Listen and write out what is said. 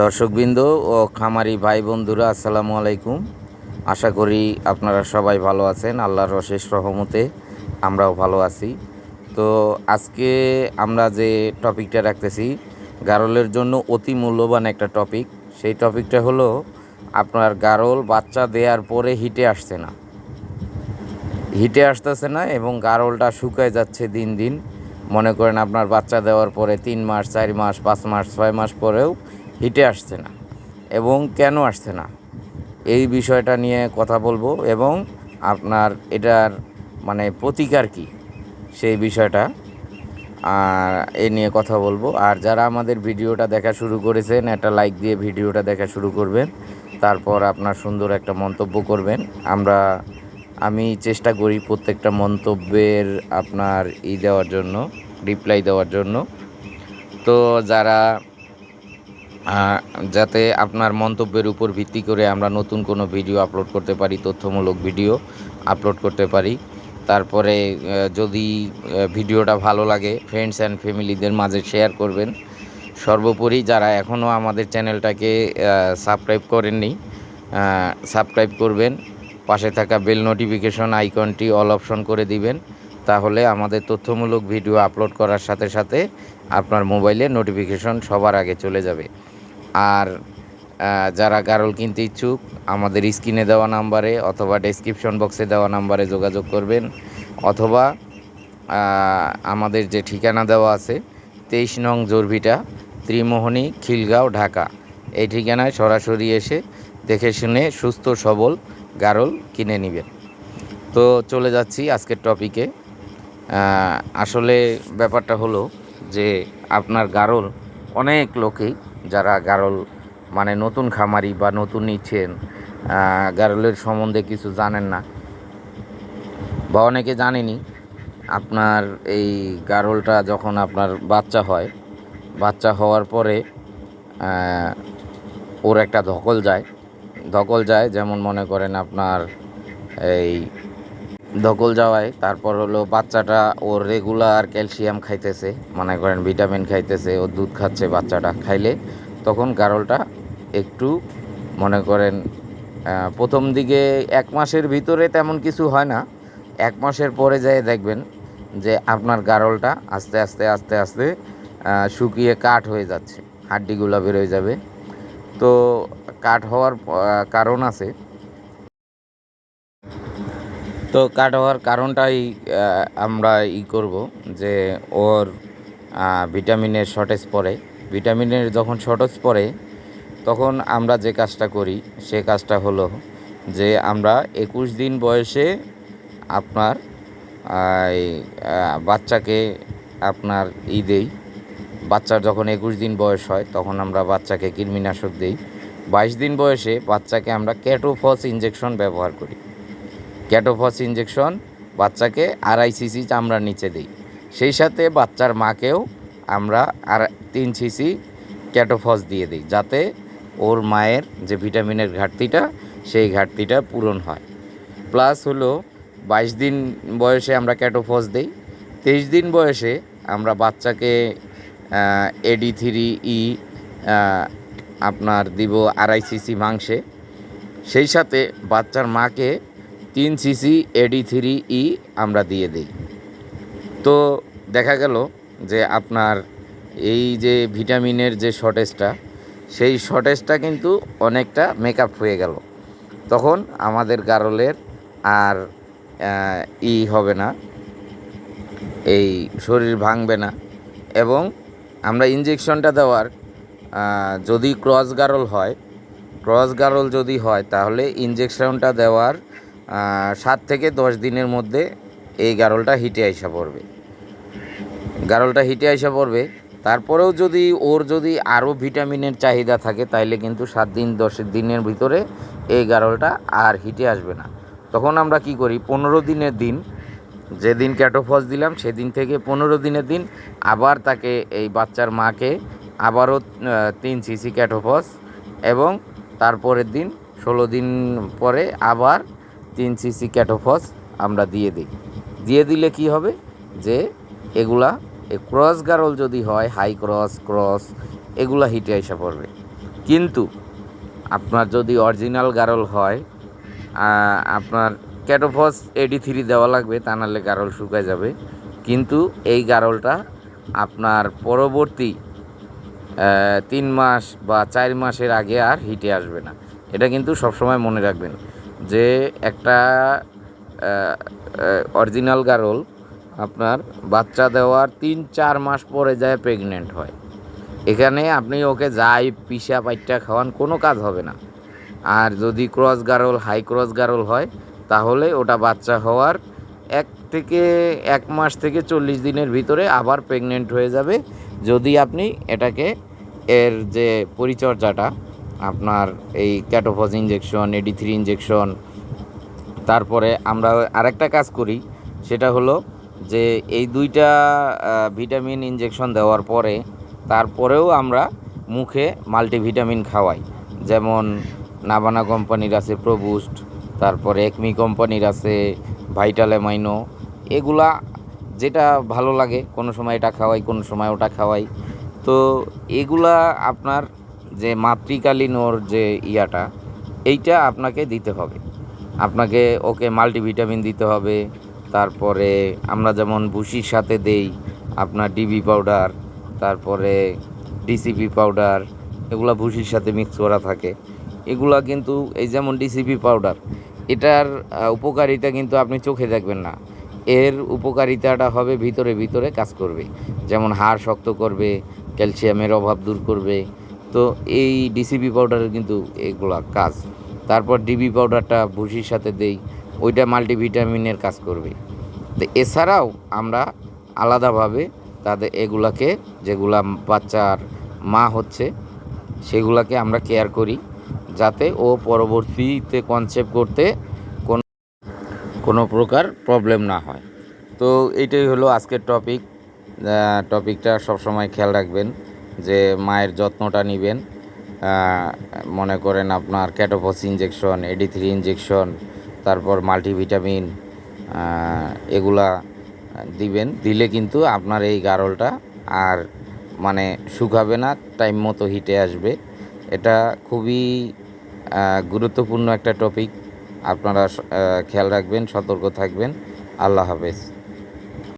দর্শকবৃন্দ ও খামারি ভাই বন্ধুরা, আসসালামু আলাইকুম। আশা করি আপনারা সবাই ভালো আছেন, আল্লাহর অশেষ রহমতে আমরাও ভালো আছি। তো আজকে আমরা যে টপিকটা রাখতেছি, গারলের জন্য অতি মূল্যবান একটা টপিক। সেই টপিকটা হলো, আপনার গারল বাচ্চা দেওয়ার পরে হিটে আসছে না। হিটে আসতেছে না এবং গারলটা শুকায় যাচ্ছে দিন দিন। মনে করেন আপনার বাচ্চা দেওয়ার পরে তিন মাস, চার মাস, পাঁচ মাস, ছয় মাস পরেও হিটে আসছে না এবং কেন আসছে না? এই বিষয়টা নিয়ে কথা বলব এবং আপনার এটার মানে প্রতিকার কি সেই বিষয়টা, আর এ নিয়ে কথা বলব। আর যারা আমাদের ভিডিওটা দেখা শুরু করেছেন, একটা লাইক দিয়ে ভিডিওটা দেখা শুরু করবেন, তারপর আপনার সুন্দর একটা মন্তব্য করবেন। আমরা, আমি চেষ্টা করি প্রত্যেকটা মন্তব্যের আপনার ই দেওয়ার জন্য রিপ্লাই দেওয়ার জন্য। তো যারা যাতে আপনার মন্তব্যের উপর ভিত্তি করে আমরা নতুন কোনো ভিডিও আপলোড করতে পারি, তথ্যমূলক ভিডিও আপলোড করতে পারি। তারপরে যদি ভিডিওটা ভালো লাগে ফ্রেন্ডস অ্যান্ড ফ্যামিলিদের মাঝে শেয়ার করবেন। সর্বোপরি যারা এখনও আমাদের চ্যানেলটাকে সাবস্ক্রাইব করেননি সাবস্ক্রাইব করবেন। পাশে থাকা বেল নোটিফিকেশন আইকনটি অল অপশন করে দিবেন। তাহলে আমাদের তথ্যমূলক ভিডিও আপলোড করার সাথে সাথে আপনার মোবাইলে নোটিফিকেশন সবার আগে চলে যাবে। আর যারা গারল কিনতে ইচ্ছুক, আমাদের স্ক্রিনে দেওয়া নাম্বারে অথবা ডেসক্রিপশন বক্সে দেওয়া নাম্বারে যোগাযোগ করবেন অথবা আমাদের যে ঠিকানা দেওয়া আছে, তেইশ নং জোরভিটা, ত্রিমোহনী, খিলগাঁও, ঢাকা। এই ঠিকানায় সরাসরি এসে দেখে শুনে সুস্থ, সবল গারল কিনে নেবেন। তো চলে যাচ্ছি আজকের টপিকে আসলে ব্যাপারটা হলো যে, আপনার গারল অনেক লোকেই যারা গারল মানে নতুন খামারি বা নতুন নিচ্ছেন গারলের সম্বন্ধে কিছু জানেন না বা অনেকে জানেনি, আপনার এই গারলটা যখন আপনার বাচ্চা হয়, বাচ্চা হওয়ার পরে ওর একটা ধকল যায় ধকল যায় যেমন মনে করেন আপনার এই ধকল যাওয়ায়, তারপর হলো বাচ্চাটা ওর রেগুলার ক্যালসিয়াম খাইতেছে, মনে করেন ভিটামিন খাইতেছে ও দুধ খাচ্ছে বাচ্চাটা খাইলে, তখন গারলটা একটু মনে করেন প্রথম দিকে এক মাসের ভিতরে তেমন কিছু হয় না, এক মাসের পরে যেয়ে দেখবেন যে আপনার গারলটা আস্তে আস্তে আস্তে আস্তে শুকিয়ে কাঠ হয়ে যাচ্ছে, হাড্ডিগুলো বেরোয় যাবে। তো কাঠ হওয়ার কারণ আছে তো কাট হওয়ার কারণটাই আমরা ই করব যে ওর ভিটামিনের শর্টেজ পড়ে। ভিটামিনের যখন শর্টেজ পড়ে, তখন আমরা যে কাজটা করি, সে কাজটা হলো যে আমরা একুশ দিন বয়সে আপনার বাচ্চাকে আপনার ই দেই। বাচ্চার যখন একুশ দিন বয়স হয়, তখন আমরা বাচ্চাকে কৃমিনাশক দিই। বাইশ দিন বয়সে বাচ্চাকে আমরা ক্যাটোফস ইঞ্জেকশন ব্যবহার করি। ক্যাটোফস ইঞ্জেকশন বাচ্চাকে আড়াই সিসি চামড়ার নিচে দিই। সেই সাথে বাচ্চার মাকেও আমরা আর তিন সিসি ক্যাটোফস দিয়ে দিই, যাতে ওর মায়ের যে ভিটামিনের ঘাটতিটা, সেই ঘাটতিটা পূরণ হয়। প্লাস হলো বাইশ দিন বয়সে আমরা ক্যাটোফস দিই, তেইশ দিন বয়সে আমরা বাচ্চাকে এডি থ্রি ই আপনার দিব আড়াই সিসি মাংসে। সেই সাথে বাচ্চার মাকে তিন সিসি এডি থ্রি ই আমরা দিয়ে দিই। তো দেখা গেল যে আপনার এই যে ভিটামিনের যে শর্টেজটা সেই শর্টেজটা কিন্তু অনেকটা মেকআপ হয়ে গেল। তখন আমাদের গারলের আর ই হবে না, এই শরীর ভাঙবে না এবং আমরা ইঞ্জেকশনটা দেওয়ার যদি ক্রস গারল হয় ক্রস গারল যদি হয় তাহলে ইঞ্জেকশনটা দেওয়ার সাত থেকে দশ দিনের মধ্যে এই গারলটা হিটে আইসা পড়বে। গারলটা হিটে আইসা পড়বে, তারপরেও যদি ওর যদি আরও ভিটামিনের চাহিদা থাকে, তাইলে কিন্তু সাত দিন, দশ দিনের ভিতরে এই গারলটা আর হিটে আসবে না। তখন আমরা কি করি, পনেরো দিনের দিন, যেদিন ক্যাটোফস দিলাম, সেদিন থেকে পনেরো দিনের দিন আবার তাকে এই বাচ্চার মাকে আবারও তিন সিসি ক্যাটোফস এবং তারপরের দিন ষোলো দিন পরে আবার তিন সিসি ক্যাটোফস আমরা দিয়ে দিই। দিয়ে দিলে কি হবে? যে এগুলা এই ক্রস গারল যদি হয় হাই ক্রস ক্রস এগুলা হিটে এসে পড়বে। কিন্তু আপনার যদি অরিজিনাল গারল হয় আপনার ক্যাটোফস এডি থ্রি দেওয়া লাগবে, তা নাহলে গারল শুকায় যাবে। কিন্তু এই গারলটা আপনার পরবর্তী তিন মাস বা চার মাসের আগে আর হিটে আসবে না। এটা কিন্তু সবসময় মনে রাখবেন। যে একটা অরিজিনাল গারল আপনার বাচ্চা দেওয়ার তিন চার মাস পরে যায় প্রেগনেন্ট হয়। এখানে আপনি ওকে যাই পিসা পাইটা খাওয়ান, কোনো কাজ হবে না। আর যদি ক্রস গারল হাই ক্রস গারল হয়, তাহলে ওটা বাচ্চা হওয়ার এক থেকে এক মাস থেকে চল্লিশ দিনের ভিতরে আবার প্রেগনেন্ট হয়ে যাবে। যদি আপনি এটাকে এর যে পরিচর্যাটা আপনার এই Catophos injection AD three injection তারপরে আমরা আরেকটা কাজ করি, সেটা হলো যে এই দুইটা ভিটামিন ইঞ্জেকশন দেওয়ার পরে তারপরেও আমরা মুখে মাল্টিভিটামিন খাওয়াই। যেমন নাবানা কোম্পানির আছে প্রবুস্ট তারপরে একমি কোম্পানির আছে ভাইটাল অ্যামাইনো এগুলা যেটা ভালো লাগে, কোনো সময় এটা খাওয়াই, কোনো সময় ওটা খাওয়াই। তো এগুলা আপনার যে মাতৃকালীন ওর যে ইয়াটা, এইটা আপনাকে দিতে হবে। আপনাকে ওকে মাল্টিভিটামিন দিতে হবে, তারপরে আমরা যেমন ভুসির সাথে দেই আপনার ডিবি পাউডার, তারপরে ডিসিপি পাউডার, এগুলা ভুসির সাথে মিক্স করা থাকে। এগুলা কিন্তু এই যেমন ডিসিপি পাউডার, এটার উপকারিতা কিন্তু আপনি চোখে দেখবেন না। এর উপকারিতাটা হবে ভিতরে ভিতরে কাজ করবে। যেমন হাড় শক্ত করবে, ক্যালসিয়ামের অভাব দূর করবে তো এই ডিসিপি পাউডারের কিন্তু এগুলা কাজ। তারপর ডিবি পাউডারটা ভুসির সাথে দেই, ওইটা মাল্টিভিটামিনের কাজ করবে। তো এছাড়াও আমরা আলাদাভাবে তাদের এগুলাকে, যেগুলা বাচ্চার মা হচ্ছে, সেগুলাকে আমরা কেয়ার করি, যাতে ও পরবর্তীতে কনসেপ্ট করতে কোনো কোনো প্রকার প্রবলেম না হয়। তো এইটাই হলো আজকের টপিক টপিকটা সবসময় খেয়াল রাখবেন। যে মায়ের যত্নটা নেবেন মনে করেন আপনার Catophos injection AD three injection তারপর মাল্টিভিটামিন এগুলা দিবেন। দিলে কিন্তু আপনার এই গারলটা আর মানে শুকাবে না, টাইম মতো হিটে আসবে। এটা খুবই গুরুত্বপূর্ণ একটা টপিক। আপনারা খেয়াল রাখবেন, সতর্ক থাকবেন। আল্লাহ হাফেজ।